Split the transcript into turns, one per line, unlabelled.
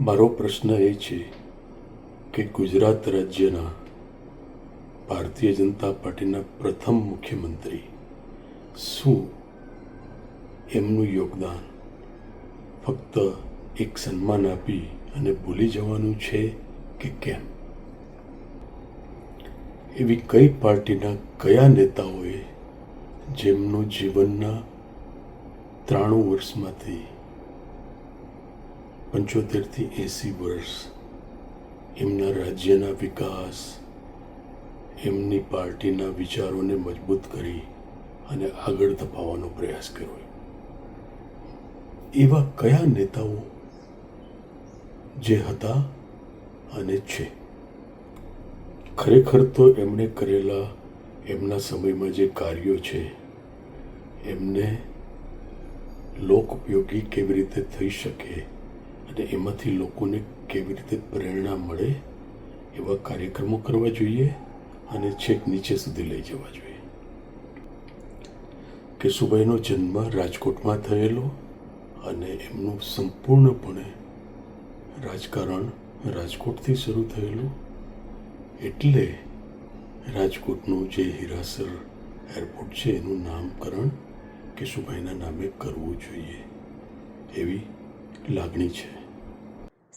મારો પ્રશ્ન એ છે કે ગુજરાત રાજ્યના ભારતીય જનતા પાર્ટીના પ્રથમ મુખ્યમંત્રી શું એમનું યોગદાન ફક્ત એક સન્માન આપી અને ભૂલી જવાનું છે કે કેમ? એવી કઈ પાર્ટીના કયા નેતાઓએ જેમનું જીવનના ત્રાણું વર્ષમાંથી પંચોતેરથી એંસી વર્ષ. એમના રાજ્યના વિકાસ, એમની પાર્ટીના વિચારોને મજબૂત કરી અને આગળ ધપાવવાનો પ્રયાસ કર્યો. એવા કયા નેતાઓ જે હતા અને છે? ખરેખર તો એમણે કરેલા એમના સમયમાં જે કાર્યો છે, એમને લોક ઉપયોગી કેવી રીતે થઈ શકે? અને એમાંથી લોકોને કેવી રીતે પ્રેરણા મળે એવા કાર્યક્રમો કરવા જોઈએ અને છેક નીચે સુધી લઈ જવા જોઈએ. કેશુભાઈનો જન્મ રાજકોટમાં થયેલો અને એમનું સંપૂર્ણપણે રાજકારણ રાજકોટથી શરૂ થયેલું એટલે રાજકોટનું જે હિરાસર એરપોર્ટ છે એનું નામકરણ કેશુભાઈના નામે કરવું જોઈએ એવી લાગણી છે.